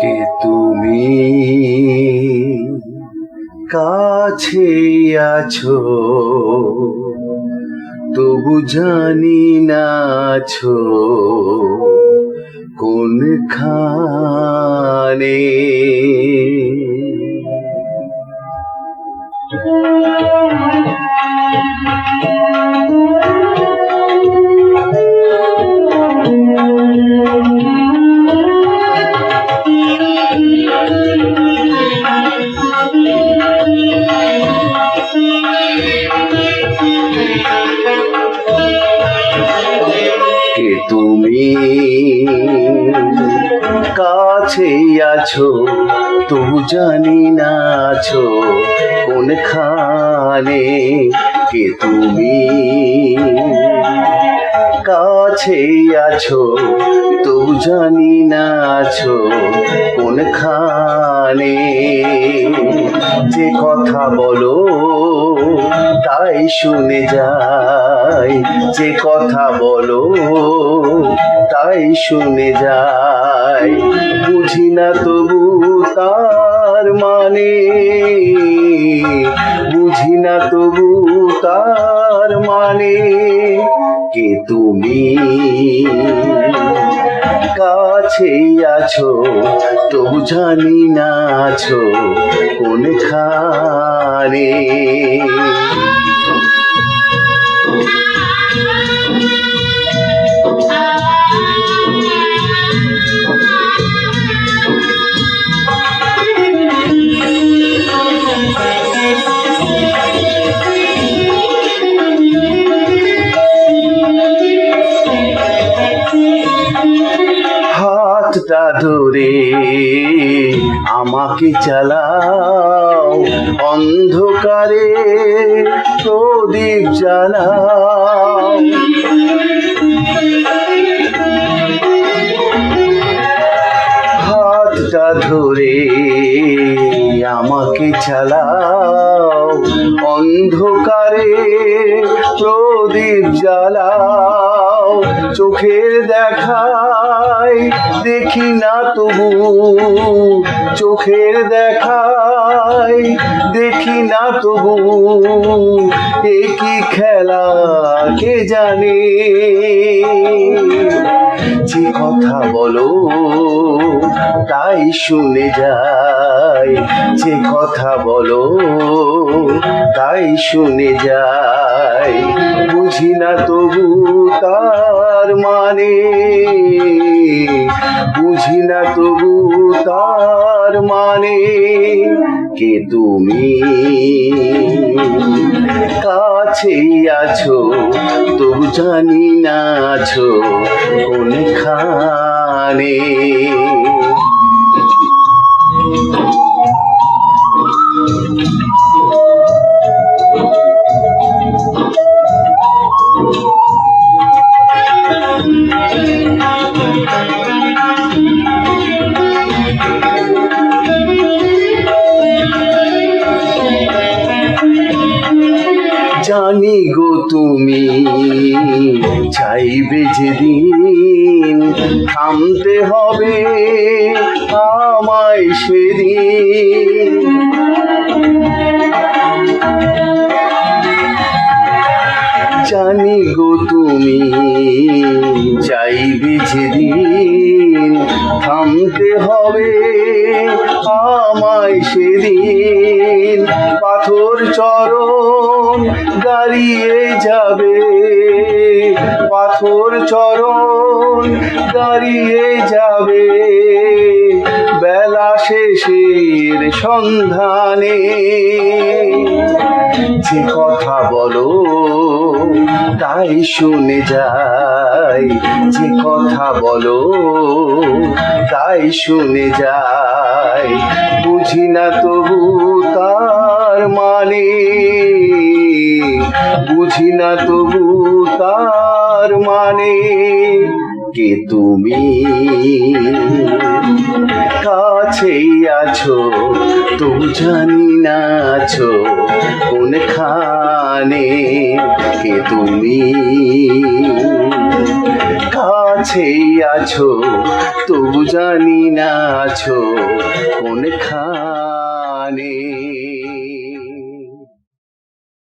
কে তুমি? কাছে আছো তবু জানি না কোন কোনখানে তুমি কাছে আছো, তবু জানি না আছো কোনখানে কে তুমি। কাছে আছো, তবু জানি না আছো কোনখানে। যে কথা বলো তাই শুনে যাই, যে কথা বলো, তাই শুনে যাই। বুঝি না তবু তার মানে বুঝি না তবু তার মানে কে তুমি? কাছে আছো, তবু জানি না আছো কোনখানে। ধরে আমাকে চালাও। অন্ধকারে প্রদীপ জ্বালাও। হাতটা ধরে আমাকে চালাও। অন্ধকারে প্রদীপ জ্বালাও। চোখের দেখায় দেখি না তবু। চোখের দেখায় দেখি না তবু। এ কি খেলা, কে জানে? যে কথা বলো, তাই শুনে যাই যে কথা বলো, তাই শুনে যাই বুঝি না তবু তার মানে। বুঝি না তবু তার মানে কে তুমি? কাছে আছো, তবু জানি না আছো কোনখানে। জানি গো তুমি। চাইবে যেদিন থামতে হবে আমায় সেদিন। জানি গো তুমি, চাইবে যেদিন থামতে হবে আমায় সেদিন। পাথর চরণ দাঁড়িয়ে যাবে। পাথর চরণ দাঁড়িয়ে যাবে। বেলা শেষের সন্ধানে। যে কথা বলো, তাই শুনে যাই। যে কথা বলো, তাই শুনে যাই। বুঝি না তবু তার মানে। বুঝি না তবু তার মানে কে তুমি? কাছেই আছো তবু জানি না আছো, কোনখানে কে তুমি? কাছে আছো, তবু জানি না আছো, কোনখানে